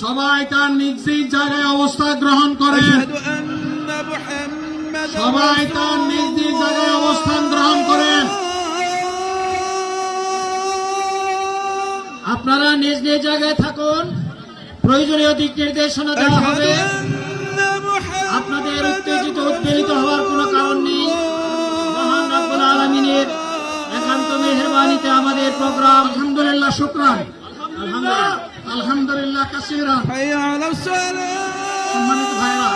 সবাই তার নিজ নিজ জায়গায় অবস্থা গ্রহণ করে সবাই তার নিজ নিজ জায়গায় অবস্থান গ্রহণ করেন। আপনারা নিজ নিজ জায়গায় থাকুন। প্রয়োজনীয় দিক নির্দেশনা দেওয়া হবে। আপনাদের উত্তেজিত উত্তেজিত হওয়ার কোনো কারণ নেই। মহান একান্ত মেহরবানিতে আমাদের প্রোগ্রাম। আলহামদুলিল্লাহ শুক্রান। আলহামদুলিল্লাহ। আলহামদুলিল্লাহ কাসিরা। সম্মানিত ভাইরা।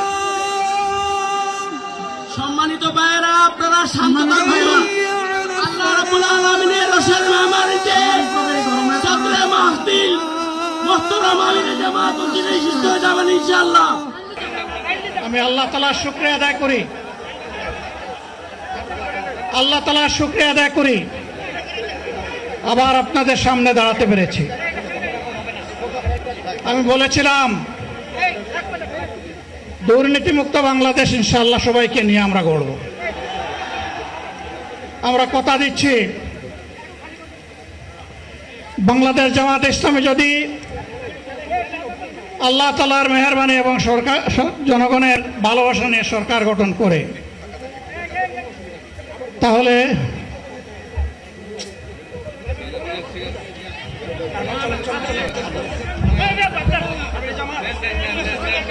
সম্মানিত ভাইরা আপনারা সম্মানিত ভাইরা। আল্লাহ রাব্বুল আলামিনের মাহফিল মুহতারাম জামাত সুস্থ হয়ে যাবেন ইনশাআল্লাহ। আমি আল্লাহ তাআলার শুকরিয়া আদায় করি। আল্লাহ তাআলার শুকরিয়া আদায় করি। আবার আপনাদের সামনে দাঁড়াতে পেরেছি। আমি বলেছিলাম, দুর্নীতিমুক্ত বাংলাদেশ ইনশাআল্লাহ সবাইকে নিয়ে আমরা গড়ব। আমরা কথা দিচ্ছি, বাংলাদেশ জামাত ইসলামী যদি আল্লাহ তালার মেহরবানি এবং সরকার, জনগণের ভালোবাসা নিয়ে সরকার গঠন করে, তাহলে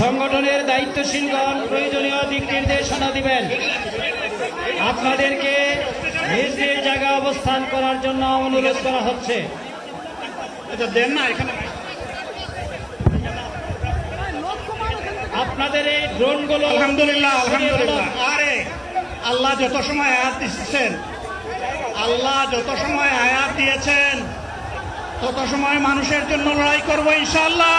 সংগঠনের দায়িত্বশীলগণ প্রয়োজনীয় দিক নির্দেশনা দিবেন। আপনাদেরকে নিজ নিজ জায়গায় অবস্থান করার জন্য অনুরোধ করা হচ্ছে। এটা দেন না এখানে। আপনাদের এই ড্রোনগুলো আলহামদুলিল্লাহ আলহামদুলিল্লাহ। আরে আল্লাহ যত সময় আয়াত দিচ্ছেন আল্লাহ যত সময় আয়াত দিয়েছেন তত সময় মানুষের জন্য লড়াই করব ইনশাল্লাহ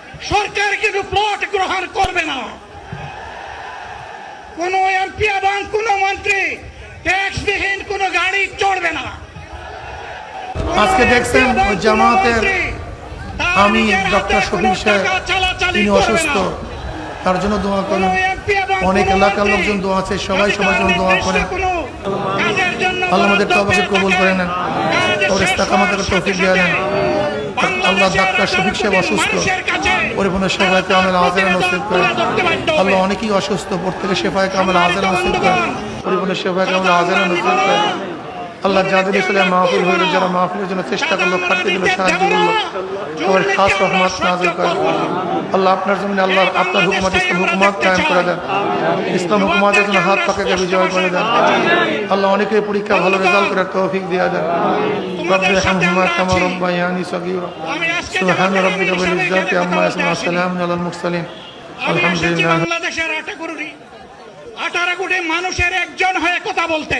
সরকার কিন্তু প্লট গ্রহণ করবে না। কোনো এমপি এবং কোন মন্ত্রী ট্যাক্সবিহীন কোনো গাড়ি চড়বে না। আজকে দেখছেন জামাতের আমি ডক্টর শফিক সাহেব তিনি অসুস্থ। তার জন্য দোয়া করেন। অনেক এলাকার লোকজন দোয়া আছে সবাই সবার জন্য দোয়া করেন। আল্লাহ আমাদের পেয়ে কবুল করে নেন। ওর হওয়ার তৌফিক দিয়ে। সাথে আল্লাহ ডাক্তার শফিক সাহেব অসুস্থ। পরিপূর্ণ সেফায় কামেল আজের নসিব করেন। আল্লাহ অনেকেই অসুস্থ প্রত্যেকে সেফায় কামেল আজের নসিব করেন। পরিপূর্ণ সেফায় কামেল আজের নসিব করেন। আল্লাহ যাদের ইসলাম মাহফিল হইল, যারা মাহফিলের জন্য চেষ্টা করল খাটতে দিল, সাহায্য করল সবার খাস রহমত নাজিল করেন আল্লাহ আপনার জন্য আল্লাহ আপনার হুকুমত, ইসলাম হুকুমত কায়েম করে দেন। ইসলাম হুকুমতের জন্য হাত পাকাকে বিজয় করে দেন। আল্লাহ অনেকে পরীক্ষা, ভালো রেজাল্ট করে তৌফিক দিয়ে দেন। রব্বি হামহুমা কামা রব্বায়ানি সগীরা। সুবহান ইজ্জাতি আম্মা ইয়াসিফুন সালামুন আলাল মুরসালিন। আলহামদুলিল্লাহ। বাংলাদেশের আটাকুড়ি আঠারো কোটি মানুষের একজন হয়ে কথা বলতে।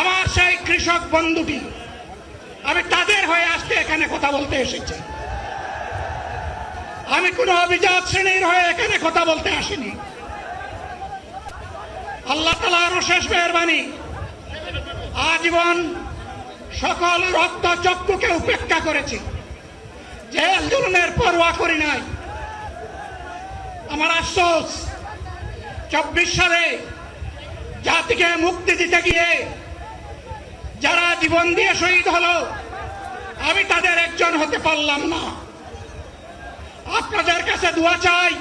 আমার সেই কৃষক বন্ধুটি আমি তাদের হয়ে আজকে এখানে কথা বলতে এসেছি। আমি কোন অভিজাত শ্রেণির হয়ে এখানে কথা বলতে আসিনি। আল্লাহ আরও শেষ মেহরবানি। আজীবন সকল রক্ত চক্ষুকে উপেক্ষা করেছি। জেল জুলুমের পরোয়া করি নাই। আমার আফসোস, চব্বিশ সালে জাতিকে মুক্তি দিতে গিয়ে যারা জীবন দিয়ে শহীদ হলো, আমি তাদের একজন হতে পারলাম না। আপনাদের কাছে দোয়া চাই